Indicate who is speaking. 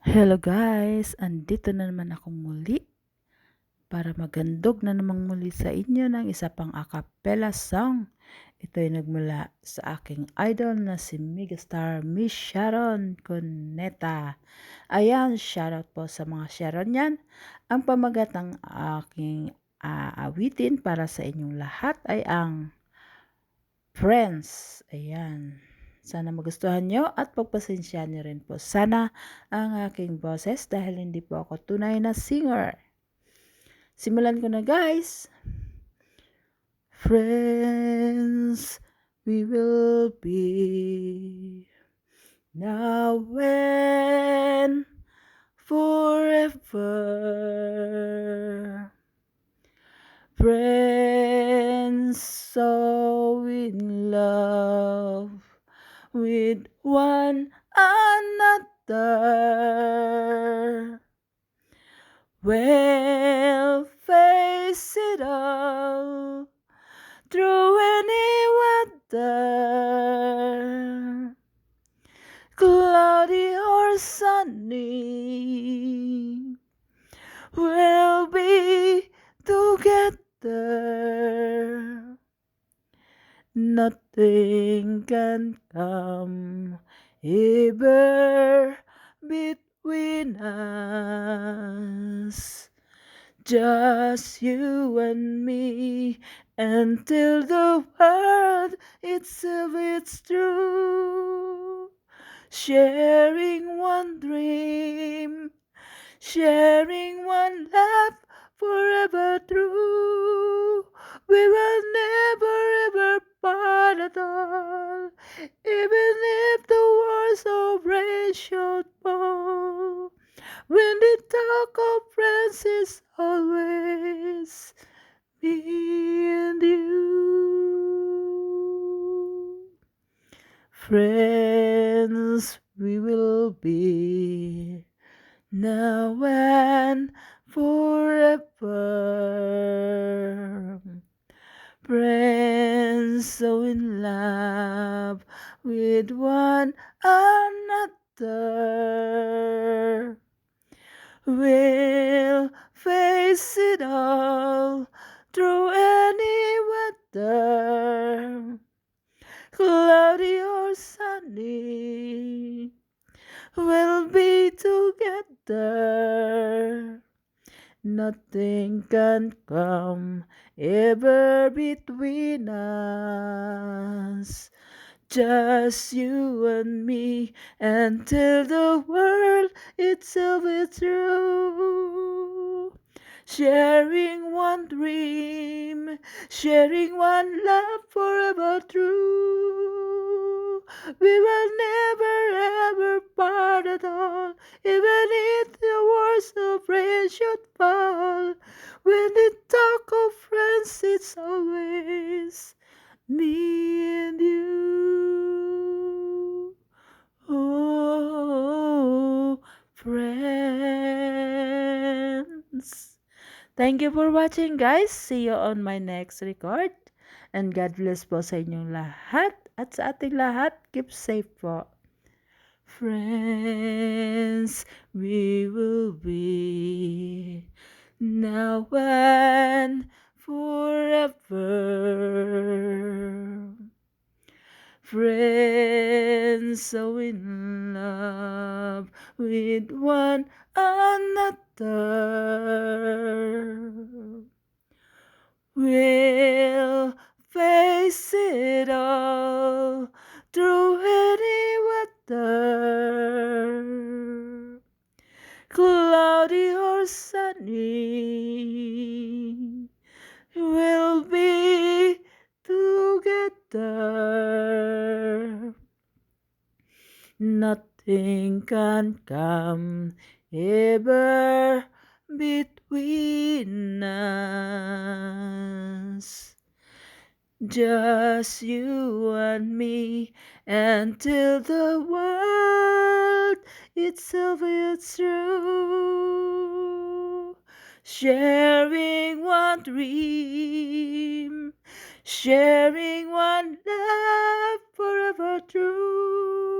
Speaker 1: Hello guys! Andito na naman ako muli para magandog na namang muli sa inyo ng isa pang acapella song. Ito ay nagmula sa aking idol na si Megastar Miss Sharon Cuneta. Ayan, shoutout po sa mga Sharon yan. Ang pamagat ng aking aawitin para sa inyong lahat ay ang Friends. Ayan. Sana magustuhan nyo at pagpasensyahan nyo rin po. Sana ang aking boses dahil hindi po ako tunay na singer. Simulan ko na guys. Friends, we will be now and forever. Friends, with one another. We'll face it all through any weather, cloudy or sunny. We'll Nothing can come ever between us. Just you and me until the world itself is true. Sharing one dream, sharing one love forever true. All, even if the world's of rain should fall. When the talk of friends is always me and you. Friends we will be now and forever. With one another. We'll face it all through any weather, cloudy or sunny. We'll be together. Nothing can come ever between us. Just you and me until the world itself is through. Sharing one dream, sharing one love forever true. We will never ever part at all, even if Thank you for watching guys. See you on my next record. And God bless po sa inyong lahat. At sa ating lahat, keep safe po. Friends, we will be now and forever. Friends so in love with one another. We'll face it all through any weather, cloudy or sunny. We'll be together. Nothing can come ever between us. Just you and me until the world itself is through. Sharing one dream, sharing one love forever true.